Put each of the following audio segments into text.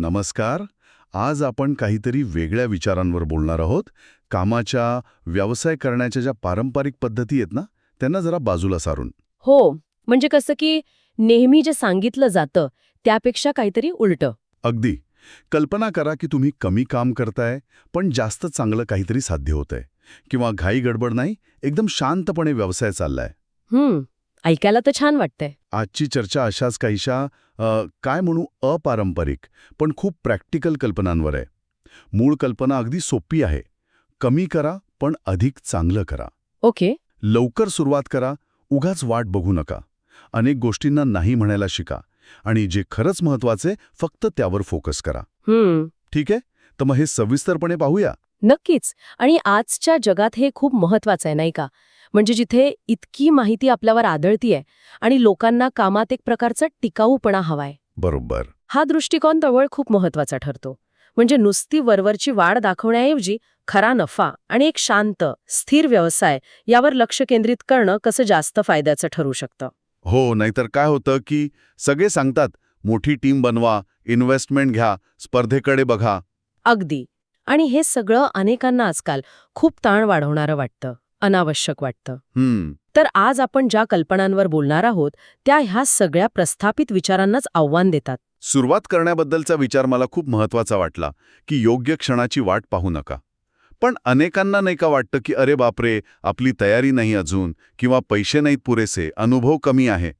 नमस्कार. आज आपण काहीतरी वेगळ्या विचारांवर बोलणार आहोत. कामाच्या व्यवसाय करण्याच्या ज्या पारंपरिक पद्धती आहेत ना त्यांना जरा बाजूला सारून. हो म्हणजे कसं की नेहमी जे सांगितलं जातं त्यापेक्षा काहीतरी उलटं. अगदी. कल्पना करा की तुम्ही कमी काम करताय पण जास्त चांगलं काहीतरी साध्य होतंय. किंवा घाई गडबड नाही एकदम शांतपणे व्यवसाय चाललाय. हम्म. ऐकायला तर छान वाटतंय. आजची चर्चा अशाच काहीशा अ, काय म्हणू अपारंपरिक पण खूप प्रॅक्टिकल कल्पनांवर आहे. मूळ कल्पना अगदी सोपी आहे. कमी करा पण अधिक चांगलं करा. ओके. लवकर सुरुवात करा उगाच वाट बघू नका. अनेक गोष्टींना नाही म्हणायला शिका. आणि जे खरंच महत्त्वाचे फक्त त्यावर फोकस करा. हम्म. ठीक आहे? तर मग हे सविस्तरपणे पाहूया. नक्कीच. आणि आजच्या जगात हे खूप महत्वाचं आहे नाही का? म्हणजे जिथे इतकी माहिती आपल्यावर आदळतीये आणि लोकांना कामात एक प्रकारचा टिकाऊपणा हवाय. बरोबर. हा दृष्टिकोन जवळ खूप महत्त्वाचा ठरतो. म्हणजे नुसती वरवरची वाढ दाखवण्याऐवजी खरा नफा आणि एक शांत स्थिर व्यवसाय यावर लक्ष केंद्रित करणं कसं जास्त फायद्याचं ठरू शकतं? हो नाहीतर काय होतं की सगळे सांगतात मोठी टीम बनवा इन्व्हेस्टमेंट घ्या स्पर्धेकडे बघा. अगदी. आणि हे सगळं अनेकांना आजकाल खूप ताण वाढवणारं वाटतं अनावश्यक वाटतं. तर आज आपण ज्या कल्पनांवर बोलणार आहोत त्या ह्या सगळ्या प्रस्थापित विचारांनाच आव्हान देतात. सुरुवात करण्याबद्दलचा विचार मला खूप महत्त्वाचा वाटला की योग्य क्षणाची वाट पाहू नका. पण अनेकांना नाही का वाटतं की अरे बापरे आपली तयारी नाही अजून किंवा पैसे नाहीत पुरेसे अनुभव कमी आहे.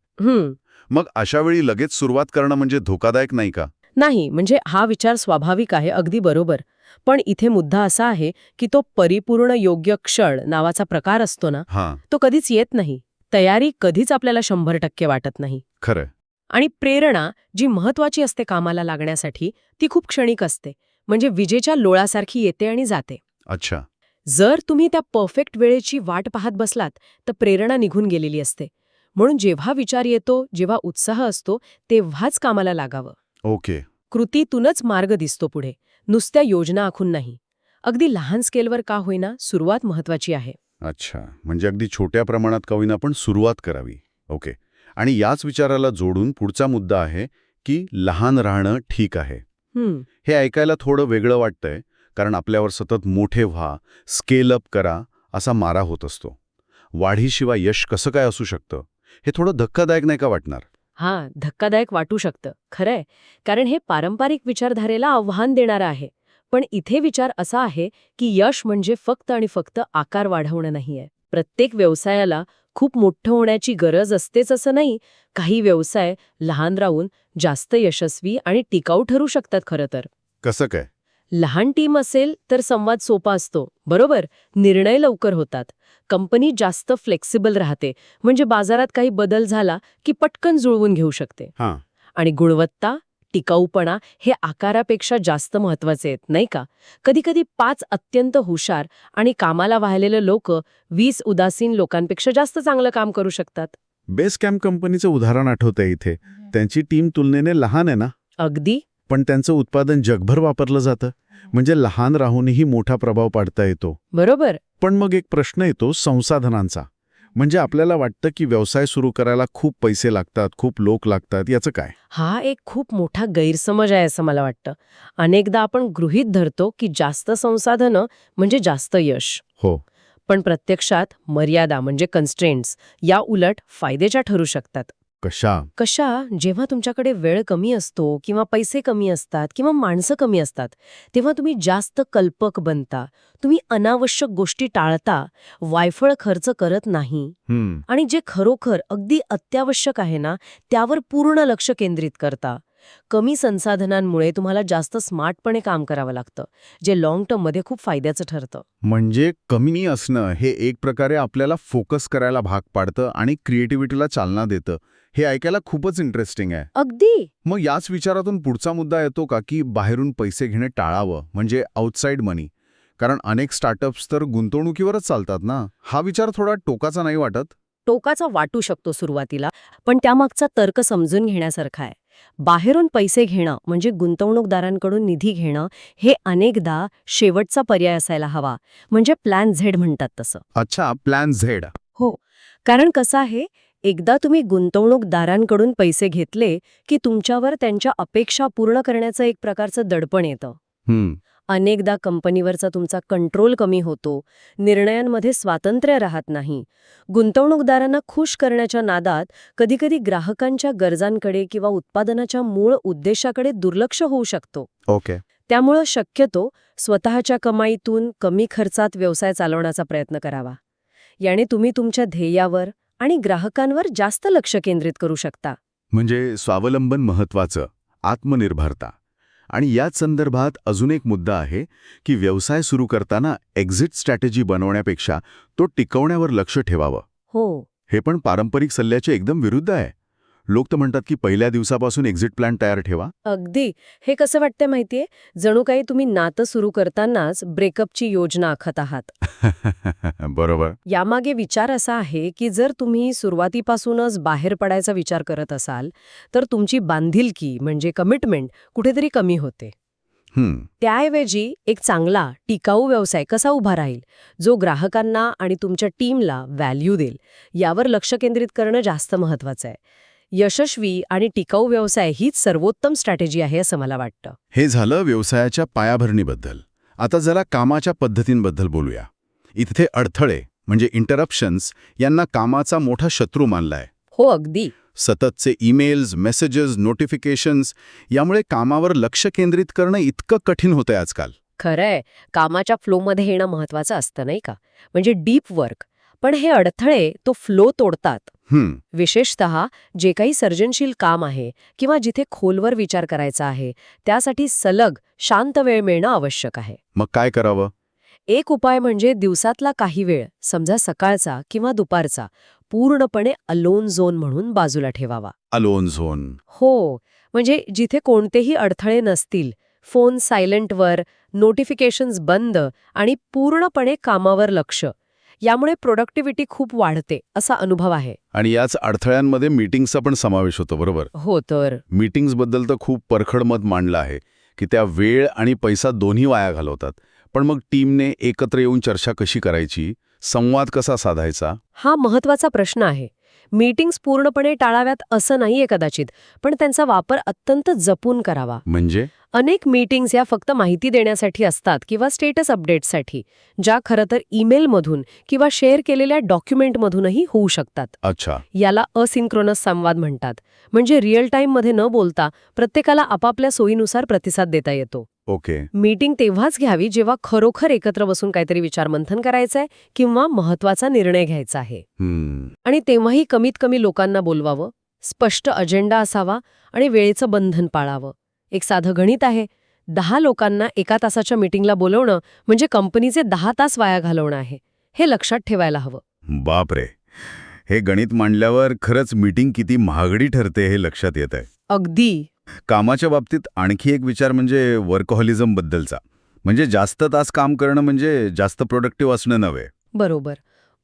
मग अशा वेळी लगेच सुरुवात करणं म्हणजे धोकादायक नाही का? नाही म्हणजे हा विचार स्वाभाविक आहे अगदी बरोबर. पण इथे मुद्दा असा आहे की तो परिपूर्ण योग्य क्षण नावाचा प्रकार असतो ना तो कधीच येत नाही. तयारी कधीच आपल्याला शंभर टक्के वाटत नाही. खरंय आणि प्रेरणा जी महत्वाची असते कामाला लागण्यासाठी ती खूप क्षणिक असते. म्हणजे विजेच्या लोळासारखी येते आणि जाते. अच्छा. जर तुम्ही त्या परफेक्ट वेळेची वाट पाहत बसलात तर प्रेरणा निघून गेलेली असते. म्हणून जेव्हा विचार येतो जेव्हा उत्साह असतो तेव्हाच कामाला लागावं. ओके. कृतीतूनच मार्ग दिसतो पुढे. नुसत्या योजना आखून नाही. अगदी लहान स्केलवर का होईना सुरुवात महत्वाची आहे. अच्छा. म्हणजे अगदी छोट्या प्रमाणात का होईना पण सुरुवात करावी. ओके. आणि याच विचाराला जोडून पुढचा मुद्दा आहे की लहान राहणं ठीक आहे. हे ऐकायला थोडं वेगळं वाटतंय कारण आपल्यावर सतत मोठे व्हा स्केल अप करा असा मारा होत असतो. वाढीशिवाय यश कसं काय असू शकतं? हे थोडं धक्कादायक नाही का वाटणार? हा धक्कादायक वाटू शकतं खरंय. कारण हे पारंपरिक विचारधारेला आव्हान देणारं आहे. पण इथे विचार असा आहे की यश म्हणजे फक्त आणि फक्त आकार वाढवणं नाहीये. प्रत्येक व्यवसायाला खूप मोठं होण्याची गरज असतेच असं नाही. काही व्यवसाय लहान राहून जास्त यशस्वी आणि टिकाऊ ठरू शकतात खरं तर. कसं काय? लहान टीम असेल तर संवाद सोपा असतो बरोबर? निर्णय लवकर होतात. कंपनी जास्त फ्लेक्सिबल राहते म्हणजे बाजारात काही बदल झाला की पटकन जुळवून घेऊ शकते. हां. आणि गुणवत्ता टिकाऊपणा हे आकारापेक्षा जास्त महत्त्वाचे आहेत नाही का? कधीकधी पाच अत्यंत हुशार आणि कामाला वाहिलेले लोक वीस उदासीन लोकांपेक्षा जास्त चांगलं काम करू शकतात. बेस कॅम्प कंपनीचं उदाहरण आठवतंय इथे. त्यांची टीम तुलनेने लहान आहे ना? अगदी. पण त्यांचं उत्पादन जगभर वापरलं जातं. म्हणजे लहान राहूनही मोठा प्रभाव पाडता येतो. बरोबर. पण मग एक प्रश्न येतो संसाधनांचा. म्हणजे आपल्याला वाटतं की व्यवसाय सुरू करायला खूप पैसे लागतात खूप लोक लागतात याचं काय? हा एक खूप मोठा गैरसमज आहे असं मला वाटतं. अनेकदा आपण गृहीत धरतो की जास्त संसाधनं म्हणजे जास्त यश. हो. पण प्रत्यक्षात मर्यादा म्हणजे कन्स्ट्रेंट्स या उलट फायद्याच्या ठरू शकतात. कशा? कशा? जेव्हा तुमच्याकडे वेळ कमी असतो किंवा पैसे कमी असतात किंवा माणसं कमी असतात तेव्हा तुम्ही जास्त कल्पक बनता. तुम्ही अनावश्यक गोष्टी टाळता. वायफळ खर्च करत नाही. आणि जे खरोखर अगदी अत्यावश्यक आहे ना त्यावर पूर्ण लक्ष केंद्रित करता. कमी संसाधनांमुळे तुम्हाला जास्त स्मार्टपणे काम करावं लागतं जे लाँग टर्ममध्ये खूप फायद्याचं ठरतं. म्हणजे कमी असणं हे एक प्रकारे आपल्याला फोकस करायला भाग पाडतं आणि क्रिएटिव्हिटीला चालना देतं. हे ऐकायला खूपच इंटरेस्टिंग आहे. अगदी. मग याच विचारातून पुढचा मुद्दा येतो का की बाहेरून पैसे घेणे टाळावं म्हणजे आउटसाईड मनी कारण अनेक स्टार्टअप्स तर गुंतवणुकीवरच चालतात ना? हा विचार थोडा टोकाचा नाही वाटत? टोकाचा वाटू शकतो सुरुवातीला पण त्यामागचा तर्क समजून घेण्यासारखा आहे. बाहेरून पैसे घेणं म्हणजे गुंतवणूकदारांकडून निधी घेणं हे अनेकदा शेवटचा पर्याय असायला हवा. म्हणजे प्लॅन झेड म्हणतात तसं. अच्छा प्लॅन झेड कारण कसं आहे एकदा तुम्ही गुंतवणूकदारांकडून पैसे घेतले की तुमच्यावर त्यांच्या अपेक्षा पूर्ण करण्याचं एक प्रकारचं दडपण येतं. अनेकदा कंपनीवरचा तुमचा कंट्रोल कमी होतो निर्णयांमध्ये स्वातंत्र्य राहत नाही. गुंतवणूकदारांना खुश करण्याच्या नादात कधीकधी ग्राहकांच्या गरजांकडे किंवा उत्पादनाच्या मूळ उद्देशाकडे दुर्लक्ष होऊ शकतो. ओके. त्यामुळं शक्यतो स्वतःच्या कमाईतून कमी खर्चात व्यवसाय चालवण्याचा प्रयत्न करावा. याने तुम्ही तुमच्या ध्येयावर आणि ग्राहकांवर जास्त लक्ष केंद्रित करू शकता. म्हणजे स्वावलंबन महत्वाचं आत्मनिर्भरता. आणि याच संदर्भात अजून एक मुद्दा आहे की व्यवसाय सुरू करताना एक्झिट स्ट्रॅटेजी बनवण्यापेक्षा तो टिकवण्यावर लक्ष ठेवावं. हो. हे पण पारंपरिक सल्ल्याचे एकदम विरुद्ध आहे. लोक तर म्हणतात की पहिल्या दिवसापासून एक्झिट प्लॅन तयार ठेवा. अगदी. हे कसं वाटतंय माहितीये? जणू काही तुम्ही नातं सुरू करतानाच ब्रेकअपची योजना आखत आहात. बरोबर. यामागे विचार असा आहे की जर तुम्ही सुरुवातीपासूनच बाहेर पडायचा विचार करत असाल तर तुमची बांधिलकी म्हणजे कमिटमेंट कुठेतरी कमी होते. त्याऐवजी एक चांगला टिकाऊ व्यवसाय कसा उभा राहील? जो ग्राहकांना आणि तुमच्या टीमला व्हॅल्यू देईल. यावर लक्ष केंद्रित करणं जास्त महत्वाचं आहे. यशस्वी आणि टिकाऊ व्यवसाय हीच सर्वोत्तम स्ट्रॅटेजी आहे असं मला वाटतं. हे झालं व्यवसायाच्या पायाभरणीबद्दल. आता जरा कामाच्या पद्धतींबद्दल बोलूया. इथे अडथळे म्हणजे इंटरप्शन्स यांना कामाचा मोठा शत्रू मानलाय. हो अगदी. सततचे ईमेल्स मेसेजेस नोटिफिकेशन्स यामुळे कामावर लक्ष केंद्रित करणं इतकं कठीण होतंय आजकाल. खरंय. कामाच्या फ्लोमध्ये येणं महत्वाचं असतं नाही का? म्हणजे डीप वर्क पण हे अडथळे तो फ्लो तोडतात. हम्म विशेषत जे काही सर्जनशील काम आहे किंवा जिथे खोलवर विचार करायचा आहे त्यासाठी सलग शांत वेळ मिळणं आवश्यक आहे. मग काय करावं? एक उपाय म्हणजे दिवसातला काही वेळ समजा सकाळचा किंवा दुपारचा पूर्णपणे अलोन झोन म्हणून बाजूला ठेवावा. अलोन झोन हो म्हणजे जिथे कोणतेही अडथळे नसतील फोन सायलेंटवर नोटिफिकेशन्स बंद आणि पूर्णपणे कामावर लक्ष. यामुळे प्रोडक्टिव्हिटी खूप वाढते असा अनुभव आहे. आणि याच अडथळ्यांमध्ये मीटिंग्सचा पण समावेश होतो बरोबर? हो तर. मीटिंग्सबद्दल तर खूप परखड मत मांडलं आहे की त्या वेळ आणि पैसा दोन्ही वाया घालवतात. पण मग टीमने एकत्र येऊन चर्चा कशी करायची? संवाद कसा साधायचा? हा महत्त्वाचा प्रश्न आहे. मीटिंग्स पूर्णपणे टाळाव्यात असं नाहीये कदाचित पण त्यांचा वापर अत्यंत जपून करावा. म्हणजे? अनेक मीटिंग्स या फक्त माहिती देण्यासाठी असतात किंवा स्टेटस अपडेटसाठी ज्या खरं तर ईमेलमधून किंवा शेअर केलेल्या डॉक्युमेंटमधूनही होऊ शकतात. अच्छा. याला असिंक्रोनस संवाद म्हणतात. म्हणजे रिअल टाईममध्ये न बोलता प्रत्येकाला आपापल्या सोयीनुसार प्रतिसाद देता येतो. ओके. मीटिंग तेव्हाच घ्यावी जेव्हा खरोखर एकत्र बसून काहीतरी विचारमंथन करायचंय किंवा महत्त्वाचा निर्णय घ्यायचा आहे. आणि तेव्हाही कमीत कमी लोकांना बोलवावं स्पष्ट अजेंडा असावा आणि वेळेचं बंधन पाळावं. एक साधं गणित आहे दहा लोकांना एका तासाच्या मीटिंगला बोलवणं म्हणजे कंपनीचे दहा तास वाया घालवणं आहे. हे लक्षात ठेवायला हवं. बापरे. हे गणित मांडल्यावर खरंच मीटिंग किती महागडी ठरते हे लक्षात येत आहे अगदी. कामाच्या बाबतीत आणखी एक विचार म्हणजे वर्कहॉलिझम बद्दलचा. म्हणजे जास्त तास काम करणं म्हणजे जास्त प्रोडक्टिव्ह असणं नव्हे. बरोबर.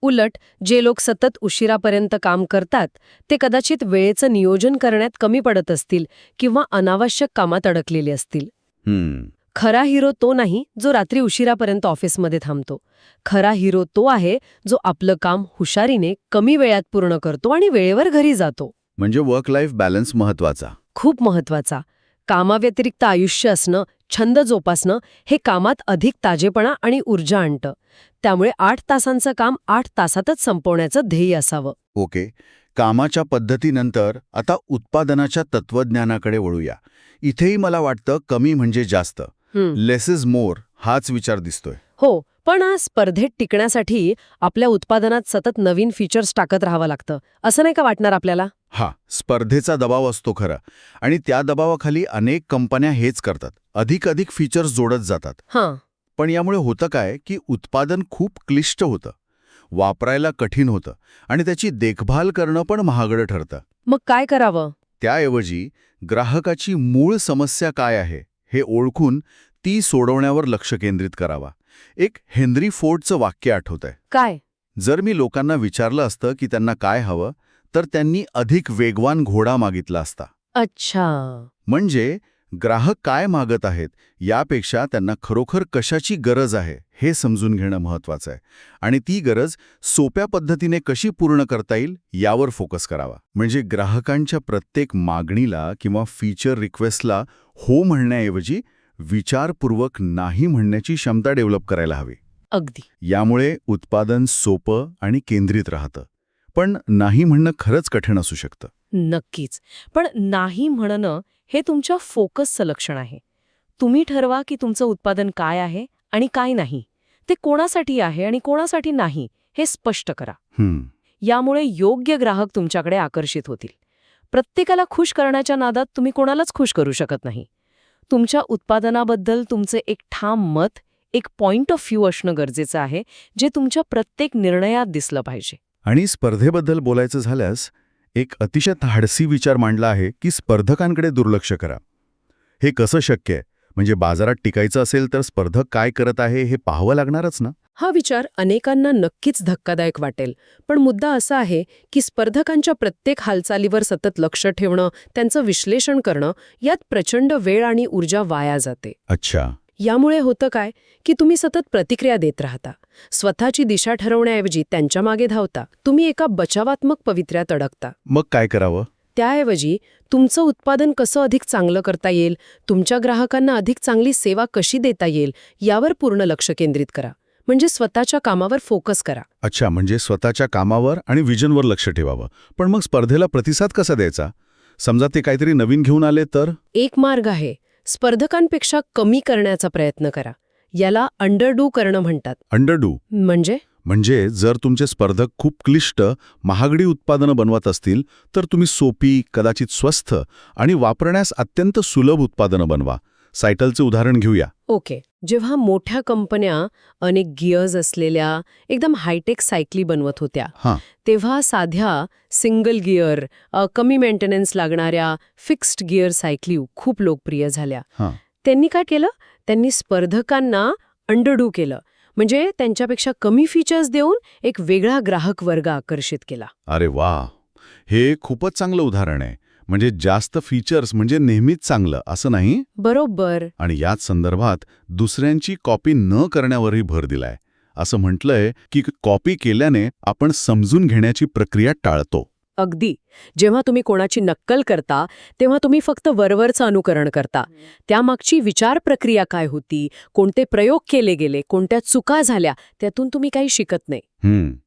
उलट जे लोक सतत उशिरापर्यंत काम करतात ते कदाचित वेळेचं नियोजन करण्यात कमी पडत असतील किंवा अनावश्यक कामात अडकलेले असतील. हम्म. खरा हिरो तो नाही जो रात्री उशिरापर्यंत ऑफिसमध्ये थांबतो. खरा हिरो तो आहे जो आपलं काम हुशारीने कमी वेळात पूर्ण करतो आणि वेळेवर घरी जातो. म्हणजे वर्क लाईफ बॅलन्स महत्त्वाचा खूप महत्त्वाचा कामाव्यतिरिक्त आयुष्य असणं छंद जोपासणं हे कामात अधिक ताजेपणा आणि ऊर्जा आणतं. त्यामुळे आठ तासांचं काम आठ तासातच संपवण्याचं ध्येय असावं. ओके. कामाच्या पद्धतीनंतर आता उत्पादनाच्या तत्वज्ञानाकडे वळूया. इथेही मला वाटतं कमी म्हणजे जास्त. लेस इज मोर हाच विचार दिसतोय. हो पण आज स्पर्धेत टिकण्यासाठी आपल्या उत्पादनात सतत नवीन फीचर्स टाकत राहावं लागतं. असं नाही का वाटणार आपल्याला? हा स्पर्धेचा दबाव असतो खरं. आणि त्या दबावाखाली अनेक कंपन्या हेच करतात. अधिक अधिक फीचर्स जोडत जातात. हां. पण यामुळे होतं काय की उत्पादन खूप क्लिष्ट होतं. वापरायला कठीण होतं. आणि त्याची देखभाल करणं पण महागडं ठरतं. मग काय करावं? त्याऐवजी ग्राहकाची मूळ समस्या काय आहे हे ओळखून ती सोडवण्यावर लक्ष केंद्रित करावा. एक हेनरी फोर्डचं वाक्य आठवतंय. काय? जर मी लोकांना विचारलं असतं की त्यांना काय हवं तर त्यांनी अधिक वेगवान घोडा मागितला असता. अच्छा. म्हणजे ग्राहक काय मागत आहेत यापेक्षा त्यांना खरोखर कशाची गरज आहे हे समजून घेणं महत्वाचं आहे. आणि ती गरज सोप्या पद्धतीने कशी पूर्ण करता येईल यावर फोकस करावा. म्हणजे ग्राहकांच्या प्रत्येक मागणीला किंवा फीचर रिक्वेस्टला हो म्हणण्याऐवजी विचारपूर्वक नाही म्हणण्याची क्षमता डेव्हलप करायला हवी. अगदी. यामुळे उत्पादन सोपं आणि केंद्रित राहतं. पण नाही म्हणणं खरंच कठीण असू शकतं. नक्कीच. पण नाही म्हणणं हे तुमच्या फोकसचं लक्षण आहे. तुम्ही ठरवा की तुमचं उत्पादन काय आहे आणि काय नाही. ते कोणासाठी आहे आणि कोणासाठी नाही हे स्पष्ट करा. यामुळे योग्य ग्राहक तुमच्याकडे आकर्षित होतील. प्रत्येकाला खुश करण्याच्या नादात तुम्ही कोणालाच खुश करू शकत नाही. तुमच्या उत्पादनाबद्दल तुमचे एक ठाम मत एक पॉइंट ऑफ व्ह्यू असणं गरजेचं आहे जे तुमच्या प्रत्येक निर्णयात दिसलं पाहिजे. आणि स्पर्धेबद्दल बोलायचं झाल्यास एक अतिशय धाडसी विचार मांडला आहे की स्पर्धकांकडे दुर्लक्ष करा. हे कसं शक्य आहे? म्हणजे बाजारात टिकायचं असेल तर स्पर्धक काय करत आहे हे पाहावं लागणारच ना? हा विचार अनेकांना नक्कीच धक्कादायक वाटेल. पण मुद्दा असा आहे की स्पर्धकांच्या प्रत्येक हालचालीवर सतत लक्ष ठेवणं त्यांचं विश्लेषण करणं यात प्रचंड वेळ आणि ऊर्जा वाया जाते. अच्छा. यामुळे होतं काय की तुम्ही सतत प्रतिक्रिया देत राहता. स्वतःची दिशा ठरवण्याऐवजी त्यांच्या मागे धावता. तुम्ही एका बचावात्मक पवित्र्यात अडकता. मग काय करावं? त्याऐवजी तुमचं उत्पादन कसं अधिक चांगलं करता येईल? तुमच्या ग्राहकांना अधिक चांगली सेवा कशी देता येईल? यावर पूर्ण लक्ष केंद्रित करा. म्हणजे स्वतःच्या कामावर फोकस करा. अच्छा म्हणजे स्वतःच्या कामावर आणि विजनवर लक्ष ठेवावं. पण मग स्पर्धेला प्रतिसाद कसा द्यायचा? समजा ते काहीतरी नवीन घेऊन आले तर? एक मार्ग आहे. स्पर्धकांपेक्षा कमी करण्याचा प्रयत्न करा. याला अंडरडू करणं म्हणतात. अंडरडू म्हणजे? म्हणजे जर तुमचे स्पर्धक खूप क्लिष्ट महागडी उत्पादनं बनवत असतील तर तुम्ही सोपी कदाचित स्वस्त आणि वापरण्यास अत्यंत सुलभ उत्पादनं बनवा. सायटलचे उदाहरण घेऊया. ओके. जेव्हा मोठ्या कंपन्या अनेक गिअर्स असलेल्या एकदम हायटेक सायकली बनवत होत्या हां. तेव्हा साध्या सिंगल गिअर कमी मेंटेनन्स लागणाऱ्या फिक्स्ड गिअर सायकली खूप लोकप्रिय झाल्या. हां. त्यांनी काय केलं? त्यांनी स्पर्धकांना अंडरडू केलं. म्हणजे त्यांच्यापेक्षा कमी फीचर्स देऊन एक वेगळा ग्राहक वर्ग आकर्षित केला. अरे वा हे खूपच चांगलं उदाहरण आहे. म्हणजे जास्त फीचर्स म्हणजे नेहमीच चांगलं असं नाही? बरोबर. आणि याच संदर्भात दुसऱ्यांची कॉपी न करण्यावरही भर दिलाय. असं म्हटलंय की कॉपी केल्याने आपण समजून घेण्याची प्रक्रिया टाळतो. अगदी. जेव्हा तुम्ही कोणाची नक्कल करता तेव्हा तुम्ही फक्त वरवरचं अनुकरण करता. त्यामागची विचार प्रक्रिया काय होती? कोणते प्रयोग केले गेले? कोणत्या चुका झाल्या? त्यातून तुम्ही काही शिकत नाही.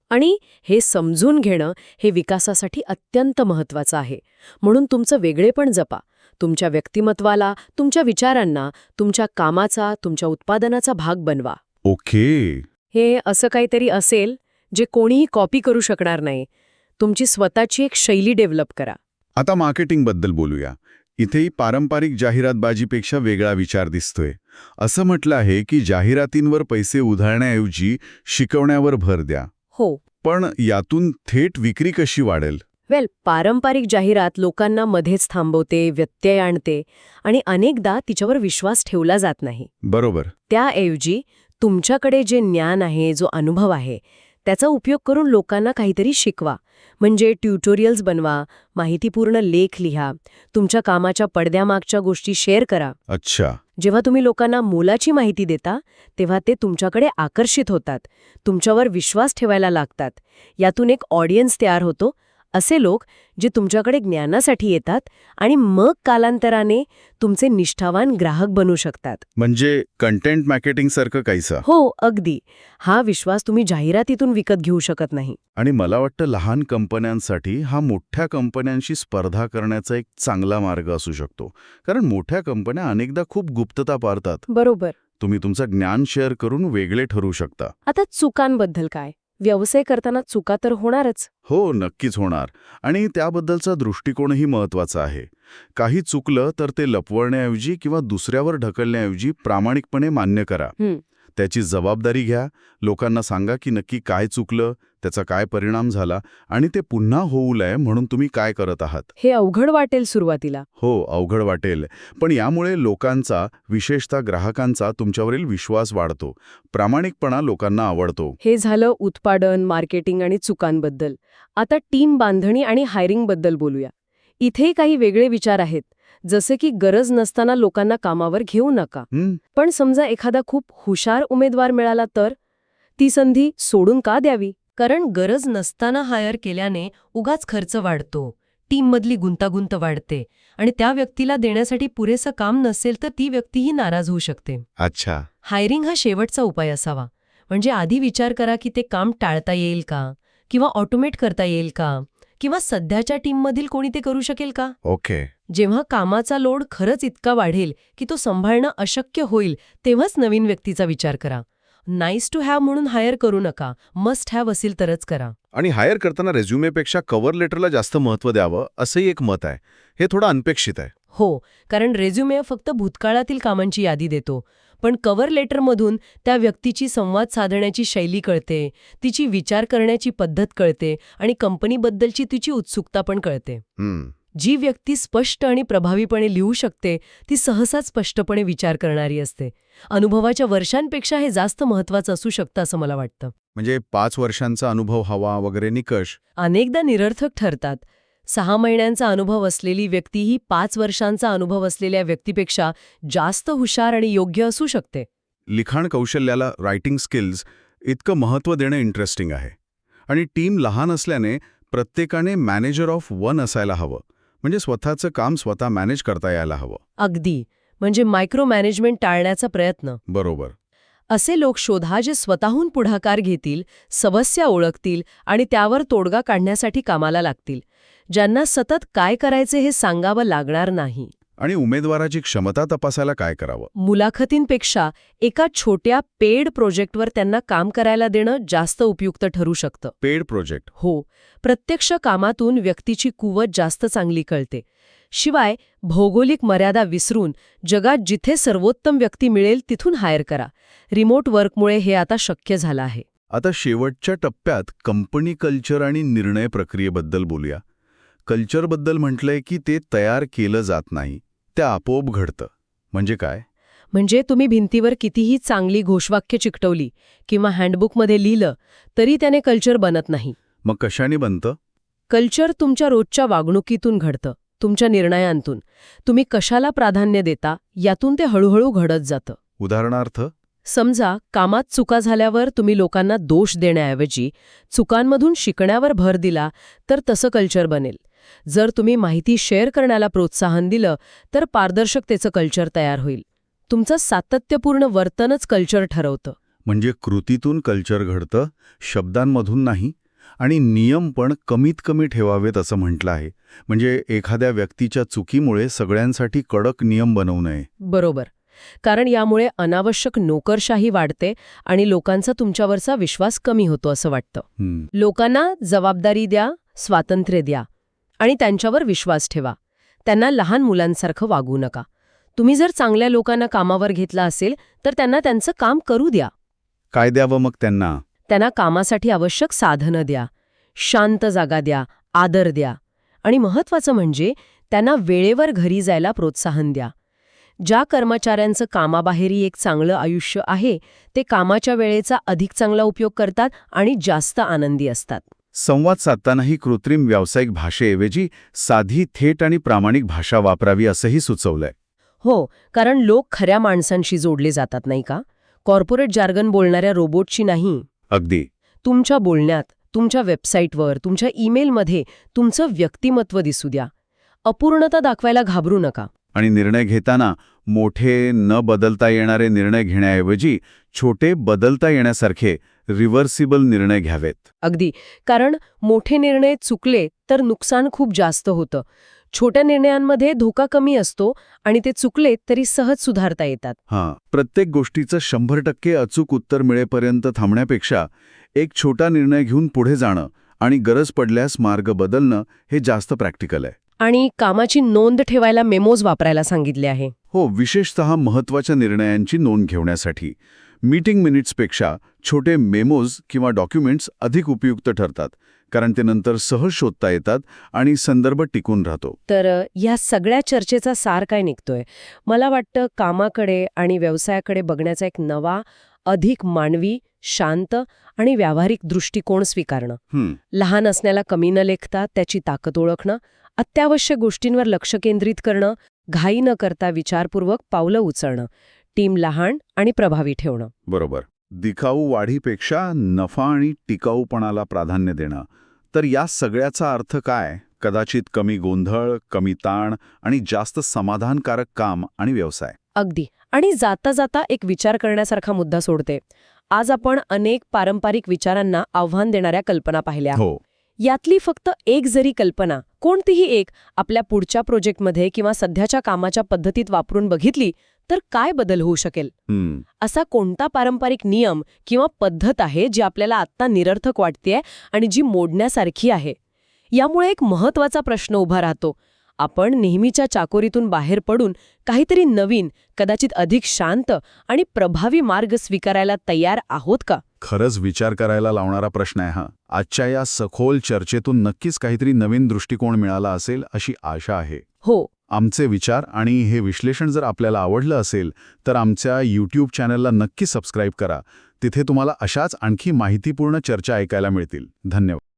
आणि हे समजून घेणं हे विकासासाठी अत्यंत महत्वाचं आहे. म्हणून तुमचं वेगळेपण जपा. तुमच्या व्यक्तिमत्वाला तुमच्या विचारांना तुमच्या कामाचा तुमच्या उत्पादनाचा भाग बनवा. ओके. हे असं काहीतरी असेल जे कोणीही कॉपी करू शकणार नाही. तुमची स्वतःची एक शैली डेव्हलप करा. आता मार्केटिंगबद्दल बोलूया. इथेही पारंपरिक जाहिरातबाजीपेक्षा वेगळा विचार दिसतोय. असं म्हटलं आहे की जाहिरातींवर पैसे उधळण्याऐवजी शिकवण्यावर भर द्या. हो. पण यातून थेट विक्री कशी वाढेल? वेल पारंपरिक जाहिरात लोकांना मध्येच थांबवते व्यत्यय आणते आणि अनेकदा तिच्यावर विश्वास ठेवला जात नाही. बरोबर. त्याऐवजी तुमच्याकडे जे ज्ञान आहे जो अनुभव आहे त्याचा उपयोग करून लोकांना काहीतरी शिकवा. म्हणजे ट्युटोरियल्स बनवा माहितीपूर्ण लेख लिहा तुमच्या कामाच्या पडद्यामागच्या गोष्टी शेअर करा. अच्छा. जेव्हा तुम्ही लोकांना मोलाची माहिती देता तेव्हा ते तुमच्याकडे आकर्षित होतात तुमच्यावर विश्वास ठेवायला लागतात. यातून एक ऑडियन्स तयार होतो असे लोक जे तुमच्याकडे ज्ञानासाठी येतात आणि मग कालांतराने तुमचे निष्ठावान ग्राहक बनू शकतात. म्हणजे कंटेंट मार्केटिंग सारखं काहीसं? हो अगदी. हा विश्वास तुम्ही जाहिरातीतून विकत घेऊ शकत नाही. आणि मला वाटतं लहान कंपन्यांसाठी हा मोठ्या कंपन्यांशी स्पर्धा करण्याचा एक चांगला मार्ग असू शकतो. कारण मोठ्या कंपन्या अनेकदा खूप गुप्तता पाळतात बरोबर. तुम्ही तुमचं ज्ञान शेअर करून वेगळे ठरू शकता. आता चुकांबद्दल काय? व्यवसाय करताना चुका तर होणारच. हो नक्कीच होणार. आणि त्याबद्दलचा दृष्टिकोनही महत्त्वाचा आहे. काही चुकलं तर ते लपवण्याऐवजी किंवा दुसऱ्यावर ढकलण्याऐवजी प्रामाणिकपणे मान्य करा. त्याची जबाबदारी घ्या. लोकांना सांगा की नक्की काय चुकलं त्याचा काय परिणाम झाला आणि ते पुन्हा होऊ नये म्हणून तुम्ही काय करत आहात? हे अवघड वाटेल सुरुवातीला. हो अवघड वाटेल. पण यामुळे लोकांचा विशेषतः ग्राहकांचा तुमच्यावरील विश्वास वाढतो. प्रामाणिकपणा लोकांना आवडतो. हे झालं उत्पादन मार्केटिंग आणि चुकांबद्दल. आता टीम बांधणी आणि हायरिंगबद्दल बोलूया. इथे काही वेगळे विचार आहेत. जसे की गरज नसताना लोकांना कामावर घेऊ नका. पण समजा एखादा खूप हुशार उमेदवार मिळाला तर? ती संधी सोडून का द्यावी? कारण गरज नसताना हायर केल्याने उगाच खर्च वाढतो. टीममधली गुंतागुंत वाढते आणि त्या व्यक्तीला देण्यासाठी पुरेसं काम नसेल तर ती व्यक्तीही नाराज होऊ शकते. अच्छा. हायरिंग हा शेवटचा उपाय असावा. म्हणजे आधी विचार करा की ते काम टाळता येईल का? किंवा ऑटोमेट करता येईल का? किंवा सध्याच्या टीममधील कोणी ते करू शकेल का? ओके. जेव्हा कामाचा लोड खरंच इतका वाढेल की तो सांभाळणं अशक्य होईल तेव्हाच नवीन व्यक्तीचा विचार करा. नाईस टू हॅव म्हणून हायर करू नका. मस्ट हॅव असेल तरच करा. आणि हायर करताना रेझ्युमेपेक्षा कव्हर लेटरला जास्त महत्त्व द्यावं असंही एक मत आहे. हे थोडं अनपेक्षित आहे. हो कारण रेझ्युमे फक्त भूतकाळातील कामांची यादी देतो. पण कव्हर लेटरमधून त्या व्यक्तीची संवाद साधण्याची शैली कळते तिची विचार करण्याची पद्धत कळते आणि कंपनीबद्दलची तिची उत्सुकता पण कळते. जी व्यक्ती स्पष्ट आणि प्रभावीपणे लिहू शकते ती सहसा स्पष्टपणे विचार करणारी असते. अनुभवाच्या वर्षांपेक्षा हे जास्त महत्वाचं असू शकतं असं मला वाटतं. म्हणजे पाच वर्षांचा अनुभव हवा वगैरे निकष? अनेकदा निरर्थक ठरतात. सहा महिन्यांचा अनुभव असलेली व्यक्ती ही पाच वर्षांचा अनुभव असलेल्या व्यक्तीपेक्षा जास्त हुशार आणि योग्य असू शकते. लिखाण कौशल्याला रायटिंग स्किल्स इतकं महत्त्व देणं इंटरेस्टिंग आहे. आणि टीम लहान असल्याने प्रत्येकाने मॅनेजर ऑफ वन असायला हवं. म्हणजे स्वतःचं काम स्वतः मॅनेज करता यायला हवं. अगदी. म्हणजे मायक्रो मॅनेजमेंट टाळण्याचा प्रयत्न. बरोबर. असे लोक शोधा जे स्वतःहून पुढाकार घेतील समस्या ओळखतील आणि त्यावर तोडगा काढण्यासाठी कामाला लागतील. ज्यांना सतत काय करायचे हे सांगावं लागणार नाही. आणि उमेदवाराची क्षमता तपासायला काय करावं? मुलाखतींपेक्षा एका छोट्या पेड प्रोजेक्टवर त्यांना काम करायला देणं जास्त उपयुक्त ठरू शकतं. Paid project. हो प्रत्यक्ष कामातून व्यक्तीची कुवत जास्त चांगली कळते. शिवाय भौगोलिक मर्यादा विसरून जगात जिथे सर्वोत्तम व्यक्ती मिळेल तिथून हायर करा. रिमोट वर्कमुळे हे आता शक्य झालं आहे. आता शेवटच्या टप्प्यात कंपनी कल्चर आणि निर्णय प्रक्रियेबद्दल बोलूया. कल्चरबद्दल म्हटलंय की ते तयार केलं जात नाही. ते आपोआप घडतं. म्हणजे काय? म्हणजे तुम्ही भिंतीवर कितीही चांगली घोषवाक्य चिकटवली किंवा हँडबुकमध्ये लिहिलं तरी त्याने कल्चर बनत नाही. मग कशाने बनतं? कल्चर तुमच्या रोजच्या वागणुकीतून घडतं तुमच्या निर्णयांतून. तुम्ही कशाला प्राधान्य देता यातून ते हळूहळू घडत जातं. उदाहरणार्थ? समजा कामात चुका झाल्यावर तुम्ही लोकांना दोष देण्याऐवजी चुकांमधून शिकण्यावर भर दिला तर तसं कल्चर बनेल. जर तुम्ही माहिती शेअर करण्याला प्रोत्साहन दिलं तर पारदर्शकतेचं कल्चर तयार होईल. तुमचं सातत्यपूर्ण वर्तनच कल्चर ठरवतं. म्हणजे कृतीतून कल्चर घडतं शब्दांमधून नाही आणि नियम पण कमीत कमी ठेवावेत असं म्हटलं आहे. म्हणजे एखाद्या व्यक्तीच्या चुकीमुळे सगळ्यांसाठी कडक नियम बनवू नये. बरोबर. कारण यामुळे अनावश्यक नोकरशाही वाढते आणि लोकांचा तुमच्यावरचा विश्वास कमी होतो असं वाटतं. लोकांना जबाबदारी द्या स्वातंत्र्य द्या. आणि त्यांच्यावर विश्वास ठेवा. त्यांना लहान मुलांसारखं वागू नका. तुम्ही जर चांगल्या लोकांना कामावर घेतला असेल तर त्यांना त्यांचं काम करू द्या. काय द्यावं मग त्यांना? त्यांना कामासाठी आवश्यक साधनं द्या. शांत जागा द्या. आदर द्या. आणि महत्वाचं म्हणजे त्यांना वेळेवर घरी जायला प्रोत्साहन द्या. ज्या कर्मचाऱ्यांचं कामाबाहेरही एक चांगलं आयुष्य आहे ते कामाच्या वेळेचा अधिक चांगला उपयोग करतात आणि जास्त आनंदी असतात. संवाद साधतानाही कृत्रिम व्यावसायिक भाषेऐवजी साधी थेट आणि प्रामाणिक भाषा वापरावी असंही सुचवलंय. हो कारण लोक खऱ्या माणसांशी जोडले जातात नाही का? कॉर्पोरेट जार्गन बोलणाऱ्या रोबोटशी नाही. अगदी. तुमच्या बोलण्यात तुमच्या वेबसाईटवर तुमच्या ईमेलमध्ये तुमचं व्यक्तिमत्व दिसू द्या. अपूर्णता दाखवायला घाबरू नका. आणि निर्णय घेताना मोठे न बदलता येणारे निर्णय घेण्याऐवजी छोटे बदलता येण्यासारखे रिव्हर्सिबल निर्णय घ्यावेत. अगदी. कारण मोठे निर्णय चुकले तर नुकसान खूप जास्त होतं. छोट्या निर्णयांमध्ये धोका कमी असतो आणि ते चुकले तरी सहज सुधारता येतात. हां. प्रत्येक गोष्टीचं शंभर टक्के अचूक उत्तर मिळेपर्यंत थांबण्यापेक्षा एक छोटा निर्णय घेऊन पुढे जाणं आणि गरज पडल्यास मार्ग बदलणं हे जास्त प्रॅक्टिकल आहे. आणि कामाची नोंद ठेवायला मेमोज वापरायला सांगितले आहे. हो विशेषतः महत्त्वाच्या निर्णयांची नोंद घेण्यासाठी. मीटिंग मिनिट्सपेक्षा छोटे मेमोज किंवा डॉक्युमेंट्स अधिक उपयुक्त ठरतात कारण ते नंतर सहज शोधता येतात आणि संदर्भ टिकून राहतो. तर या सगळ्या चर्चेचा सार काय निघतोय? मला वाटतं कामाकडे आणि व्यवसायाकडे बघण्याचा एक नवा अधिक मानवी शांत आणि व्यावहारिक दृष्टिकोन स्वीकारणं. लहान असण्याला कमी न लेखता त्याची ताकद ओळखणं अत्यावश्यक गोष्टींवर लक्ष केंद्रित करणं घाई न करता विचारपूर्वक पावलं उचलणं. टीम लहान आणि प्रभावी ठेवणं. बरोबर. दिखाऊ वाढीपेक्षा नफा आणि टिकाऊपणाला प्राधान्य देणं. तर या सगळ्याचा अर्थ काय? कदाचित कमी गोंधळ कमी ताण आणि जास्त समाधानकारक काम आणि व्यवसाय. अगदी. आणि जाता जाता एक विचार करण्यासारखा मुद्दा सोडते. आज आपण अनेक पारंपरिक विचारांना आव्हान देणाऱ्या कल्पना पाहिल्या. हो. यातली फक्त एक जरी कल्पना कोणतीही एक आपल्या पुढच्या प्रोजेक्टमध्ये किंवा सध्याच्या कामाच्या पद्धतीत वापरून बघितली तर काय बदल होऊ शकेल? असा कोणता पारंपरिक नियम किंवा पद्धत आहे जी आपल्याला आत्ता निरर्थक वाटतेय आणि जी मोडण्यासारखी आहे? यामुळे एक महत्त्वाचा प्रश्न उभा राहतो. आपण नेहमीच्या चाकोरीतून बाहेर पडून काहीतरी नवीन कदाचित अधिक शांत आणि प्रभावी मार्ग स्वीकारायला तयार आहोत का? खरंच विचार करायला लावणारा प्रश्न आहे हा. आजच्या या सखोल चर्चेतून नक्कीच काहीतरी नवीन दृष्टिकोन मिळाला असेल अशी आशा आहे. हो. आमचे विचार आणि हे विश्लेषण जर आपल्याला आवडलं असेल तर आमच्या यूट्यूब चॅनलला नक्की सबस्क्राईब करा. तिथे तुम्हाला अशाच आणखी माहितीपूर्ण चर्चा ऐकायला मिळतील. धन्यवाद.